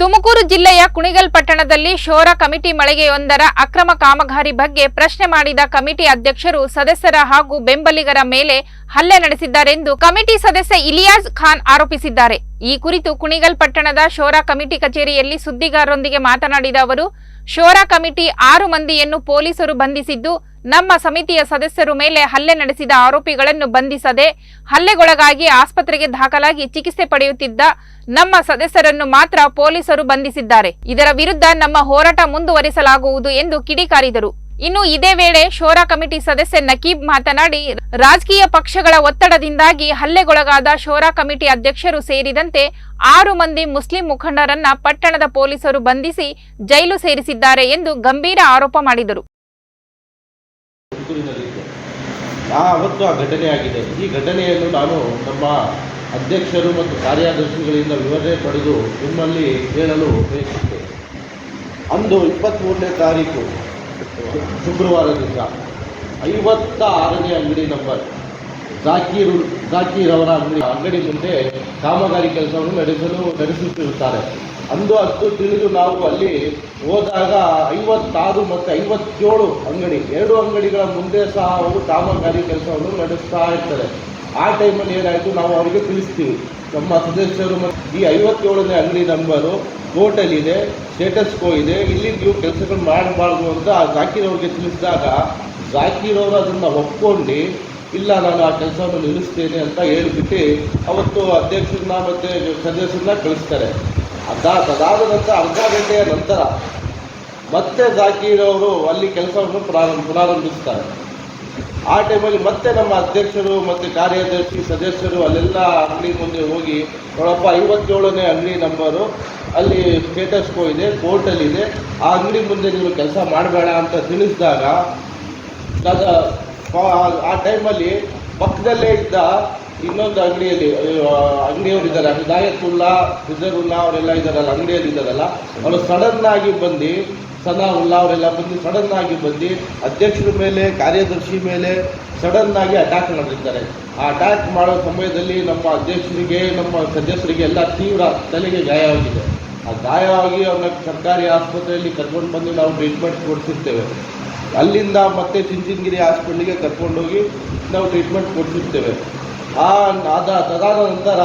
ತುಮಕೂರು ಜಿಲ್ಲೆಯ ಕುಣಿಗಲ್ ಪಟ್ಟಣದಲ್ಲಿ ಶೋರ ಕಮಿಟಿ ಮಳಿಗೆಯೊಂದರ ಅಕ್ರಮ ಕಾಮಗಾರಿ ಬಗ್ಗೆ ಪ್ರಶ್ನೆ ಮಾಡಿದ ಕಮಿಟಿ ಅಧ್ಯಕ್ಷರು ಸದಸ್ಯರ ಹಾಗೂ ಬೆಂಬಲಿಗರ ಮೇಲೆ ಹಲ್ಲೆ ನಡೆಸಿದ್ದಾರೆಂದು ಕಮಿಟಿ ಸದಸ್ಯ ಇಲಿಯಾಜ್ ಖಾನ್ ಆರೋಪಿಸಿದ್ದಾರೆ. ಈ ಕುರಿತು ಕುಣಿಗಲ್ ಪಟ್ಟಣದ ಶೋರ ಕಮಿಟಿ ಕಚೇರಿಯಲ್ಲಿ ಸುದ್ದಿಗಾರರೊಂದಿಗೆ ಮಾತನಾಡಿದ ಅವರು, ಶೋರ ಕಮಿಟಿ ಆರು ಮಂದಿಯನ್ನು ಪೊಲೀಸರು ಬಂಧಿಸಿದ್ದು ನಮ್ಮ ಸಮಿತಿಯ ಸದಸ್ಯರು ಮೇಲೆ ಹಲ್ಲೆ ನಡೆಸಿದ ಆರೋಪಿಗಳನ್ನು ಬಂಧಿಸದೆ ಹಲ್ಲೆಗೊಳಗಾಗಿ ಆಸ್ಪತ್ರೆಗೆ ದಾಖಲಾಗಿ ಚಿಕಿತ್ಸೆ ಪಡೆಯುತ್ತಿದ್ದ ನಮ್ಮ ಸದಸ್ಯರನ್ನು ಮಾತ್ರ ಪೊಲೀಸರು ಬಂಧಿಸಿದ್ದಾರೆ. ಇದರ ವಿರುದ್ಧ ನಮ್ಮ ಹೋರಾಟ ಮುಂದುವರಿಸಲಾಗುವುದು ಎಂದು ಕಿಡಿಕಾರಿದರು. ಇನ್ನು ಇದೇ ವೇಳೆ ಶೋರಾ ಕಮಿಟಿ ಸದಸ್ಯ ನಕೀಬ್ ಮಾತನಾಡಿ, ರಾಜಕೀಯ ಪಕ್ಷಗಳ ಒತ್ತಡದಿಂದಾಗಿ ಹಲ್ಲೆಗೊಳಗಾದ ಶೋರಾ ಕಮಿಟಿ ಅಧ್ಯಕ್ಷರು ಸೇರಿದಂತೆ ಆರು ಮಂದಿ ಮುಸ್ಲಿಂ ಮುಖಂಡರನ್ನ ಪಟ್ಟಣದ ಪೊಲೀಸರು ಬಂಧಿಸಿ ಜೈಲು ಸೇರಿಸಿದ್ದಾರೆ ಎಂದು ಗಂಭೀರ ಆರೋಪ ಮಾಡಿದರು. ತುಮಕೂರಿನಲ್ಲಿತ್ತು ಆ ಅವತ್ತು ಆ ಘಟನೆ ಆಗಿದೆ. ಈ ಘಟನೆಯನ್ನು ನಾನು ನಮ್ಮ ಅಧ್ಯಕ್ಷರು ಮತ್ತು ಕಾರ್ಯದರ್ಶಿಗಳಿಂದ ವಿವರಣೆ ಪಡೆದು ನಿಮ್ಮಲ್ಲಿ ಹೇಳಲು ಬಯಸುತ್ತೇನೆ. ಅಂದು ಇಪ್ಪತ್ತ್ಮೂರನೇ ತಾರೀಕು ಶುಕ್ರವಾರ ದಿವಸ ಐವತ್ತ ಆರನೇ ಅಂಗಡಿ ನಂಬರ್ ಜಾಕೀರ್ ಜಾಕೀರ್ ಅವರ ಅಂಗಡಿ ಅಂಗಡಿ ಮುಂದೆ ಕಾಮಗಾರಿ ಕೆಲಸವನ್ನು ನಡೆಸಲು ನಡೆಸುತ್ತಿರುತ್ತಾರೆ. ಅಂದು ಅಷ್ಟು ತಿಳಿದು ನಾವು ಅಲ್ಲಿ ಹೋದಾಗ ಐವತ್ತಾರು ಮತ್ತು ಐವತ್ತೇಳು ಅಂಗಡಿ, ಎರಡು ಅಂಗಡಿಗಳ ಮುಂದೆ ಸಹ ಅವರು ಕಾಮಗಾರಿ ಕೆಲಸವನ್ನು ನಡೆಸ್ತಾ ಇರ್ತಾರೆ. ಆ ಟೈಮಲ್ಲಿ ಏನಾಯಿತು ನಾವು ಅವರಿಗೆ ತಿಳಿಸ್ತೀವಿ. ನಮ್ಮ ಸದಸ್ಯರು ಮತ್ತು ಈ ಐವತ್ತೇಳನೇ ಅಂಗಡಿ ನಂಬರು ಹೋಟೆಲ್ ಇದೆ ಸ್ಟೇಟಸ್ ಕೋ ಇದೆ, ಇಲ್ಲಿ ನೀವು ಕೆಲಸಗಳು ಮಾಡಬಾರ್ದು ಅಂತ ಆ ಜಾಕೀರ್ ಅವ್ರಿಗೆ ತಿಳಿಸಿದಾಗ, ಜಾಕೀರ್ ಅವರು ಅದನ್ನು ಒಪ್ಕೊಂಡು, ಇಲ್ಲ ನಾನು ಆ ಕೆಲಸವನ್ನು ನಿಲ್ಲಿಸ್ತೇನೆ ಅಂತ ಹೇಳಿಬಿಟ್ಟು ಅವತ್ತು ಅಧ್ಯಕ್ಷರನ್ನ ಮತ್ತು ಸದಸ್ಯರನ್ನ ಕಳಿಸ್ತಾರೆ. ಅದ ಅದಾದ ನಂತರ ಅರ್ಧ ಗಂಟೆಯ ನಂತರ ಮತ್ತೆ ಜಾಕೀರ್ ಅಲ್ಲಿ ಕೆಲಸವನ್ನು ಪ್ರಾರಂಭ ಪ್ರಾರಂಭಿಸ್ತಾರೆ. ಆ ಟೈಮಲ್ಲಿ ಮತ್ತೆ ನಮ್ಮ ಅಧ್ಯಕ್ಷರು ಮತ್ತು ಕಾರ್ಯದರ್ಶಿ ಸದಸ್ಯರು ಅಲ್ಲೆಲ್ಲ ಅಂಗಡಿ ಮುಂದೆ ಹೋಗಿ ನೋಡಪ್ಪ ಐವತ್ತೇಳನೇ ಅಂಗಡಿ ನಂಬರು ಅಲ್ಲಿ ಸ್ಟೇಟಸ್ ಕೋ ಇದೆ ಕೋರ್ಟಲ್ಲಿದೆ ಆ ಅಂಗಡಿ ಮುಂದೆ ನೀವು ಕೆಲಸ ಮಾಡಬೇಡ ಅಂತ ತಿಳಿಸಿದಾಗ ಆ ಟೈಮಲ್ಲಿ ಪಕ್ಕದಲ್ಲೇ ಇದ್ದ ಇನ್ನೊಂದು ಅಂಗಡಿಯಲ್ಲಿ ಅಂಗಡಿಯವರು ಇದ್ದಾರೆ. ಹಿದಾಯತುಲ್ಲಾ ಫಿಜರುಲ್ಲಾ ಅವರೆಲ್ಲ ಇದ್ದಾರಲ್ಲ ಅಂಗಡಿಯಲ್ಲಿ ಇದ್ದಾರಲ್ಲ. ಅವರು ಸಡನ್ ಆಗಿ ಬಂದು ಉಲ್ಲಾ ಅವರೆಲ್ಲ ಬಂದು ಸಡನ್ ಆಗಿ ಬಂದು, ಅಧ್ಯಕ್ಷರ ಮೇಲೆ, ಕಾರ್ಯದರ್ಶಿ ಮೇಲೆ ಸಡನ್ ಆಗಿ ಅಟ್ಯಾಕ್ ಮಾಡಿರ್ತಾರೆ ಆ ಅಟ್ಯಾಕ್ ಮಾಡೋ ಸಮಯದಲ್ಲಿ ನಮ್ಮ ಅಧ್ಯಕ್ಷರಿಗೆ, ನಮ್ಮ ಸದಸ್ಯರಿಗೆ ಎಲ್ಲ ತೀವ್ರ ತಲೆಗೆ ಗಾಯವಾಗಿದೆ ಆ ಗಾಯವಾಗಿ ಅವ್ರನ್ನ ಸರ್ಕಾರಿ ಆಸ್ಪತ್ರೆಯಲ್ಲಿ ಕರ್ಕೊಂಡು ಬಂದು ನಾವು ಟ್ರೀಟ್ಮೆಂಟ್ ಕೊಡಿಸಿರ್ತೇವೆ. ಅಲ್ಲಿಂದ ಮತ್ತೆ ಚಿಂಚಿನಗಿರಿ ಹಾಸ್ಪಿಟ್ಲಿಗೆ ಕರ್ಕೊಂಡೋಗಿ ನಾವು ಟ್ರೀಟ್ಮೆಂಟ್ ಕೊಡಿಸುತ್ತೇವೆ ಆ ತದಾದ ನಂತರ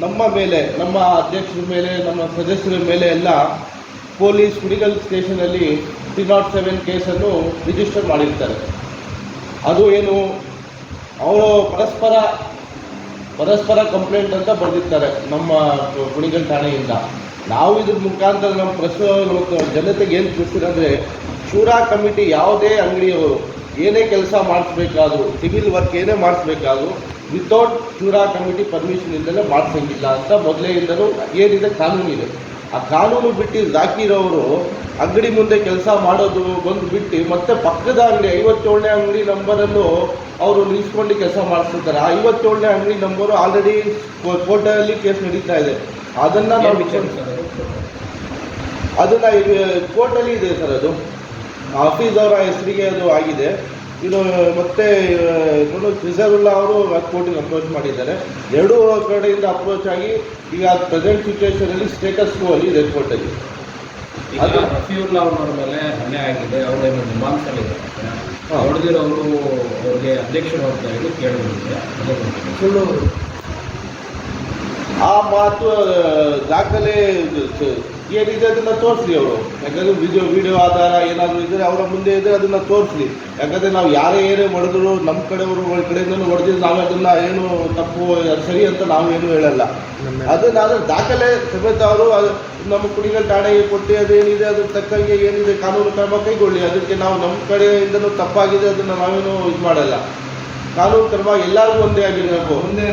ನಮ್ಮ ಮೇಲೆ, ನಮ್ಮ ಅಧ್ಯಕ್ಷರ ಮೇಲೆ, ನಮ್ಮ ಸದಸ್ಯರ ಮೇಲೆ ಎಲ್ಲ ಪೊಲೀಸ್ ಕುಡಿಗಲ್ ಸ್ಟೇಷನಲ್ಲಿ ತ್ರೀ ನಾಟ್ ಸೆವೆನ್ ಕೇಸನ್ನು ರಿಜಿಸ್ಟರ್ ಮಾಡಿರ್ತಾರೆ. ಅದು ಏನು, ಅವರು ಪರಸ್ಪರ ಪರಸ್ಪರ ಕಂಪ್ಲೇಂಟ್ ಅಂತ ಬರೆದಿರ್ತಾರೆ ನಮ್ಮ ಕುಣಿಗಲ್ ಠಾಣೆಯಿಂದ. ನಾವು ಇದ್ರ ಮುಖಾಂತರ ನಮ್ಮ ಪ್ರಶ್ನೆ, ಜನತೆಗೆ ಏನು ತಿಳಿಸಿದ್ರೆ ಶೂರಾ ಕಮಿಟಿ ಯಾವುದೇ ಅಂಗಡಿಯವರು ಏನೇ ಕೆಲಸ ಮಾಡಿಸ್ಬೇಕಾದ್ರು ಸಿವಿಲ್ ವರ್ಕ್ ಏನೇ ಮಾಡಿಸ್ಬೇಕಾದ್ರು ವಿತೌಟ್ ಚೂರಾ ಕಮಿಟಿ ಪರ್ಮಿಷನ್ ಇಲ್ಲದೆ ಮಾಡಿಸಂಗಿಲ್ಲ ಅಂತ ಮೊದಲೇಯಿಂದಲೂ ಏನಿದೆ ಕಾನೂನಿದೆ ಆ ಕಾನೂನು ಬಿಟ್ಟು ಜಾಕೀರ್ ಅವರು ಅಂಗಡಿ ಮುಂದೆ ಕೆಲಸ ಮಾಡೋದು ಬಂದು ಬಿಟ್ಟು ಮತ್ತೆ ಪಕ್ಕದ ಅಂಗಡಿ ಐವತ್ತೇಳನೇ ಅಂಗಡಿ ನಂಬರನ್ನು ಅವರು ನಿಲ್ಲಿಸ್ಕೊಂಡು ಕೆಲಸ ಮಾಡಿಸ್ತಿದ್ದಾರೆ ಆ ಐವತ್ತೇಳನೇ ಅಂಗಡಿ ನಂಬರು ಆಲ್ರೆಡಿ ಕೋರ್ಟಲ್ಲಿ ಕೇಸ್ ನಡೀತಾ ಇದೆ. ಅದನ್ನು ನಾವು ವಿಚಾರಿಸ ಅದನ್ನ ಕೋರ್ಟಲ್ಲಿ ಇದೆ ಸರ್ ಅದು. ಆಫೀಸ್ ಅವರ ಹೆಸರಿಗೆ ಅದು ಆಗಿದೆ. ಇದು ಮತ್ತೆ ಇನ್ನು ರಿಸರ್ವುಲ್ಲಾ ಅವರು ಕೋರ್ಟಿಗೆ ಅಪ್ರೋಚ್ ಮಾಡಿದ್ದಾರೆ. ಎರಡೂ ಕಡೆಯಿಂದ ಅಪ್ರೋಚ್ ಆಗಿ ಈಗ ಪ್ರೆಸೆಂಟ್ ಸಿಚುವೇಶನ್ ಅಲ್ಲಿ ಸ್ಟೇಟಸ್ ಕೋ ಅಲ್ಲಿ ಇದೆ ಕೋರ್ಟಲ್ಲಿ ಈಗ ಅದು- ರಫೀವುಲ್ಲಾ ಅವ್ರ ಮೇಲೆ ಹಲ್ಲೆ ಆಗಿದೆ. ಅವರೇನು ನಿಮಾನ್ಸಲ್ಲಿದೆ ಹಾ. ಹೊಡೆದಿರೋರು ಅವ್ರಿಗೆ ಅಧ್ಯಕ್ಷರು ಹೋಗ್ತಾ ಇದ್ದು ಕೇಳಿ ಬಂದಿದೆ ಅದೇ ಸುಳ್ಳು. ಆ ಮಾತು ದಾಖಲೆ ಏನಿದೆ ಅದನ್ನ ತೋರಿಸ್ಲಿ ಅವರು. ಯಾಕಂದ್ರೆ ವಿಡಿಯೋ ವಿಡಿಯೋ ಆಧಾರ ಏನಾದರೂ ಇದ್ರೆ ಅವರ ಮುಂದೆ ಇದ್ರೆ ಅದನ್ನ ತೋರಿಸ್ಲಿ. ಯಾಕಂದ್ರೆ ನಾವು ಯಾರೇ ಏನೇ ಹೊಡೆದ್ರು ನಮ್ಮ ಕಡೆಯವರು ಕಡೆಯಿಂದಲೂ ಹೊಡೆದಿದ್ದು ನಾವು ಅದನ್ನ ಏನು ತಪ್ಪು ಸರಿ ಅಂತ ನಾವು ಏನು ಹೇಳಲ್ಲ. ಅದನ್ನ ಅದ್ರ ದಾಖಲೆ ಸಮೇತ ಅವರು ನಮ್ಮ ಕುಡಿಗಳ ಠಾಣೆಗೆ ಕೊಟ್ಟು ಅದೇನಿದೆ ಅದ್ರ ತಕ್ಕಂಗೆ ಏನಿದೆ ಕಾನೂನು ಕ್ರಮ ಕೈಗೊಳ್ಳಿ. ಅದಕ್ಕೆ ನಾವು ನಮ್ಮ ಕಡೆಯಿಂದನೂ ತಪ್ಪಾಗಿದೆ ಅದನ್ನ ನಾವೇನು ಇದು ಮಾಡಲ್ಲ. ಕಾನೂನು ಕ್ರಮ ಎಲ್ಲರಿಗೂ ಒಂದೇ ಆಗಿರಬೇಕು. ಒಂದೇ